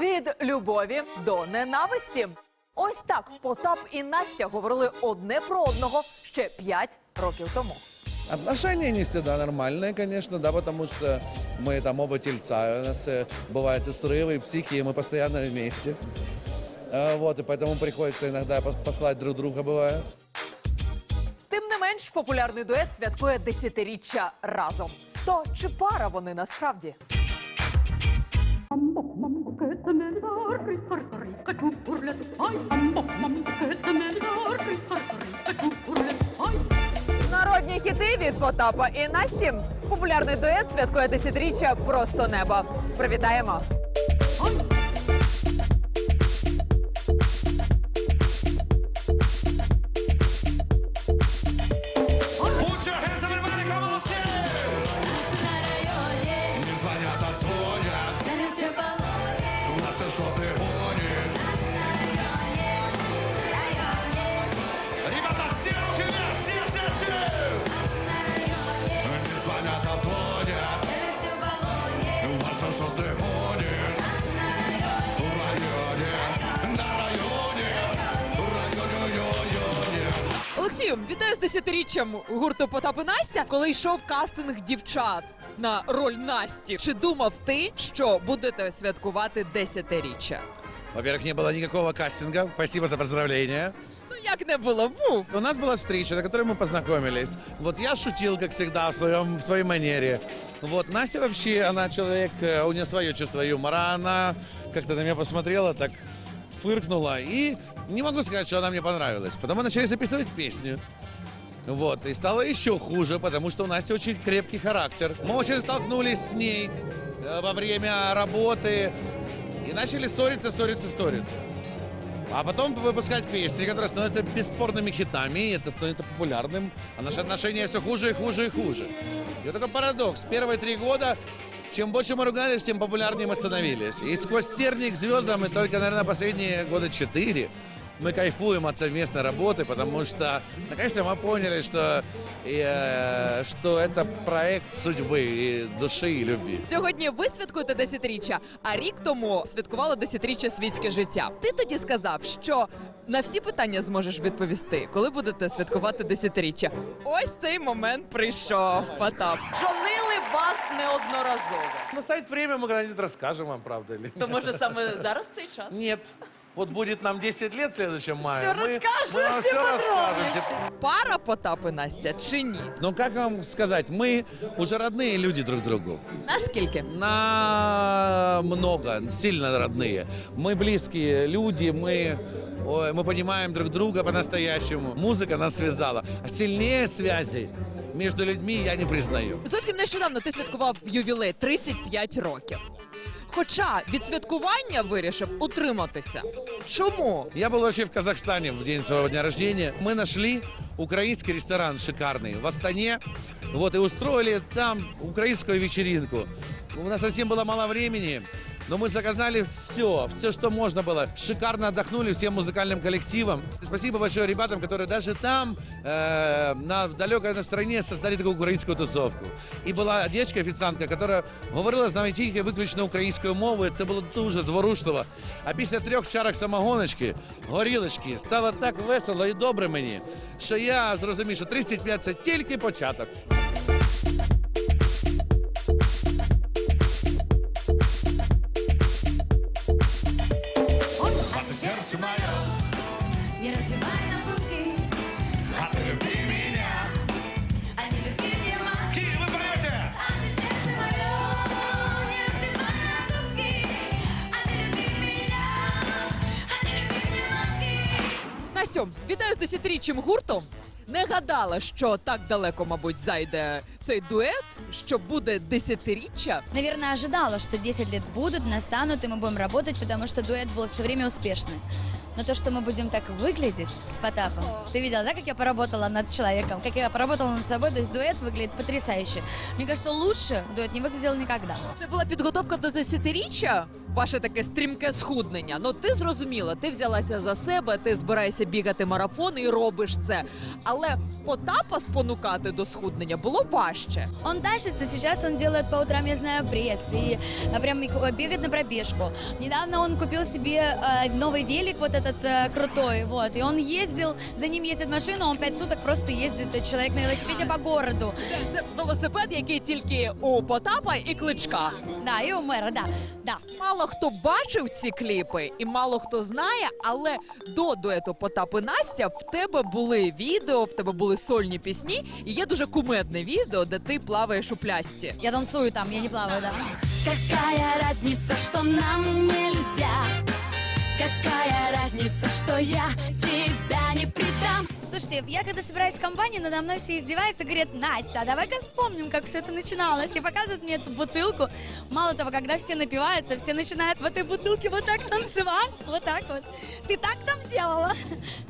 Від любові до ненависті. Ось так Потап і Настя говорили одне про одного ще п'ять років тому. Отношения не всегда нормальные, конечно, да, потому что мы там оба тельца, у нас э, бывают и срывы, и психи, и мы постоянно вместе. Э, Вот, и поэтому приходится иногда пос- послать друг друга, бывает. Тим не менш, популярний дует святкує десятиріччя разом. То чи пара вони насправді? Народні хіти від Потапа і Насті. Популярний дует святкує десятиріччя просто небо. Привітаємо! Олексію, вітаю з десятиріччям гурту Потап і Настя. Коли йшов кастинг дівчат на роль Насті, чи думав ти, що будете святкувати десятиріччя? Во-первых, не было никакого кастинга. Спасибо за поздравления. Ну як не було? Був. У нас была встреча, на которой мы познакомились. Вот я шутил, как всегда, в, своем, в своей манере. Вот Настя вообще, она человек, э, у нее свое чувство юмора. Она как-то на меня посмотрела, так фыркнула. И не могу сказать, что она мне понравилась. Потом мы начали записывать песню. Вот, и стало еще хуже, потому что у Насти очень крепкий характер. Мы очень столкнулись с ней э, во время работы И начали ссориться, ссориться, ссориться. А потом выпускать песни, которые становятся бесспорными хитами, и это становится популярным, а наши отношения все хуже и хуже и хуже. И вот такой парадокс. Первые три года, чем больше мы ругались, тем популярнее мы становились. И сквозь тернии к звездам, и только, наверное, последние года четыре мы кайфуем от совместной работы, потому что, наконец-то, мы поняли, что, э, что это проект судьбы, и души и любви. Сьогодні ви святкуєте десятиріччя, а рік тому святкувало десятиріччя світське життя. Ти тоді сказав, що на всі питання зможеш відповісти, коли будете святкувати десятиріччя. Ось цей момент прийшов. Потап. Жонили вас неодноразово. Настанет время, мы когда-нибудь расскажем вам, правда ли. То може саме зараз цей час? Нет. Вот будет нам 10 лет в следующем мае. Всё мы, расскажем, мы вам все все расскажем. Пара Потап і Настя чи ні? Ну, как вам сказать, мы уже родные люди друг другу. Наскільки? На много, сильно родные. Мы близкие люди, мы, ой, мы понимаем друг друга по-настоящему. Музыка нас связала. А сильнее связи между людьми я не признаю. Зовсім нещодавно ти святкував ювілей 35 років. Хоча від святкування вирішив утриматися. Чому? Я был вообще в Казахстане в день своего дня рождения. Мы нашли украинский ресторан шикарный в Астане. Вот, и устроили там украинскую вечеринку. У нас совсем было мало времени, но мы заказали все, все, что можно было. Шикарно отдохнули всем музыкальным коллективом. Спасибо большое ребятам, которые даже там, э, на в далекой на стране, создали такую украинскую тусовку. И была девочка-официантка, которая говорила з нами тільки виключно українською мовою. Це було дуже зворушливо. А після трьох чарок самогоночки, горілочки, стало так весело і добре мені, що я зрозумів, що 35 – це тільки початок. Сердце мое, Не разбивай на куски, а ты люби меня а не люби мне маски. Какие вы поете? А ты сердце мое, не разбивай на куски, а не люби меня, а не люби мне маски. Настю, вітаю з десятиріччям гурту. Не гадала, що так далеко, мабуть, зайде цей дует, що буде десятиріччя. Наверное, ожидала, что 10 лет будут, настанут, и мы будем работать, потому что дуэт был все время успешный. Но то, что мы будем так выглядеть с Потапом, ты видела, да, как я поработала над человеком, как я поработала над собой, то есть дуэт выглядит потрясающе. Мне кажется, лучше дуэт не выглядел никогда. Це була підготовка до десятиріччя. ваше таке стрімке схуднення. Ну ти зрозуміла, ти взялася за себе, ти збираєшся бігати марафон і робиш це. Але Потапа спонукати до схуднення було важче. Он тащится, сейчас он делает по утрам, я знаю, пресс и а, прям их- э, бегает на пробежку. Недавно он купил себе э, новый велик, вот этот э, крутой, вот, и он ездил, за ним ездит машина, он пять суток просто ездит, э, человек на велосипеде по городу. Це велосипед, який тільки у Потапа і кличка. Да, и у мэра, да, да. Мало хто бачив ці кліпи, і мало хто знає, але до дуету Потап і Настя в тебе були відео, в тебе були сольні пісні, і є дуже кумедне відео, де ти плаваєш у плясті. Я танцюю там, я не плаваю, да. Какая разница, что нам нельзя? Какая разница, что я предам? Слушайте, я когда собираюсь в компании, надо мной все издеваются, говорят, Настя, а давай-ка вспомним, как все это начиналось. И показывают мне эту бутылку. Мало того, когда все напиваются, все начинают в этой бутылке вот так танцевать, вот так вот. Ты так там делала?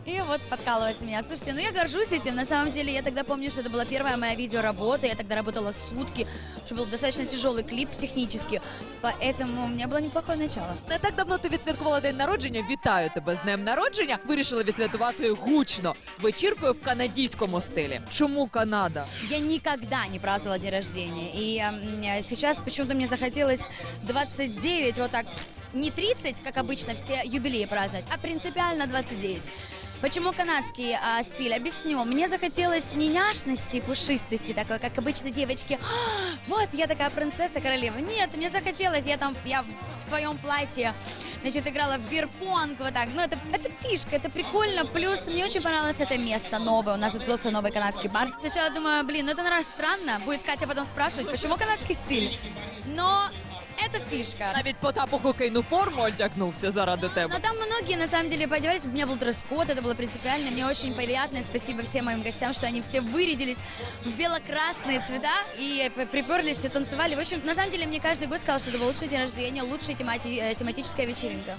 И вот подкалывать меня. Слушайте, ну я горжусь этим. На самом деле, я тогда помню, что это была первая моя видеоработа. Я тогда работала сутки, что был достаточно тяжелый клип технически. Поэтому у меня было неплохое начало. Не так давно ти відсвяткувала день народження. Вітаю тебе з днем народження. Вирішила відсвяткувати гучно вечіркою в канадійському стилі. Чому Канада? Я никогда не праздновала день рождения. И м, сейчас почему-то мне захотелось 29, вот так, пф, не 30, как обычно все юбилеи праздновать, а принципиально 29. Почему канадский а, стиль? Объясню. Мне захотелось не няшности, пушистости, такой, как обычно девочки. «А, Вот, я такая принцесса королева. Нет, мне захотелось, я там, я в своем платье, значит, играла в бирпонг, вот так. Ну, это, это фишка, это прикольно. Плюс мне очень понравилось это место новое. У нас открылся новый канадский бар. Сначала думаю, блин, ну это, наверное, странно. Будет Катя потом спрашивать, почему канадский стиль? Но это фишка. Навіть Потап у хокейну форму одягнувся заради тебе. Но там многие, на самом деле, поодевались. У меня был дресс-код, это было принципиально. Мне очень приятно. И спасибо всем моим гостям, что они все вырядились в бело-красные цвета и п- приперлись и танцевали. В общем, на самом деле, мне каждый гость сказал, что это был лучший день рождения, лучшая темати- э, тематическая вечеринка.